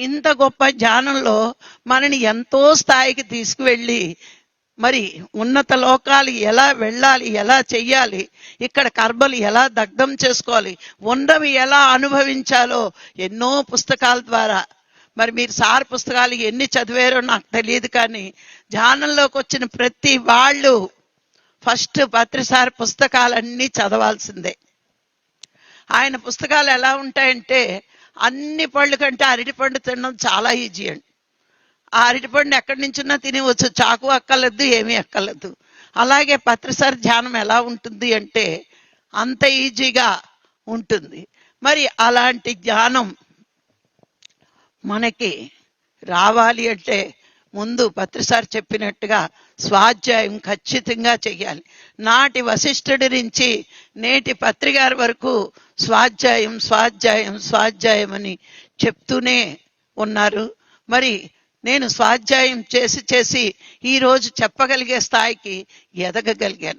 ఇంత గొప్ప ధ్యానంలో మనని ఎంతో స్థాయికి తీసుకువెళ్ళి మరి ఉన్నత లోకాలు ఎలా వెళ్ళాలి ఎలా చెయ్యాలి ఇక్కడ కర్మలు ఎలా దగ్ధం చేసుకోవాలి ఉన్నవి ఎలా అనుభవించాలో ఎన్నో పుస్తకాల ద్వారా. మరి మీరు సార్ పుస్తకాలు ఎన్ని చదివారో నాకు తెలియదు కానీ ధ్యానంలోకి వచ్చిన ప్రతి వాళ్ళు ఫస్ట్ పత్రిసారి పుస్తకాలన్నీ చదవాల్సిందే. ఆయన పుస్తకాలు ఎలా ఉంటాయంటే అన్ని పళ్ళు కంటే అరటిపండు తినడం చాలా ఈజీ అండి. ఆ అరటిపండు ఎక్కడి నుంచున్నా తినవచ్చు. చాకు అక్కర్లేదు ఏమీ అక్కర్లేదు. అలాగే పత్రిసారి ధ్యానం ఎలా ఉంటుంది అంటే అంత ఈజీగా ఉంటుంది. మరి అలాంటి ధ్యానం మనకి రావాలి అంటే ముందు పత్రిసారి చెప్పినట్టుగా స్వాధ్యాయం ఖచ్చితంగా చేయాలి నాటి వశిష్ఠుడి నుంచి నేటి పత్రికారి వరకు స్వాధ్యాయం స్వాధ్యాయం స్వాధ్యాయం అని చెప్తూనే ఉన్నారు. మరి నేను స్వాధ్యాయం చేసి చేసి ఈరోజు చెప్పగలిగే స్థాయికి ఎదగగలిగాను.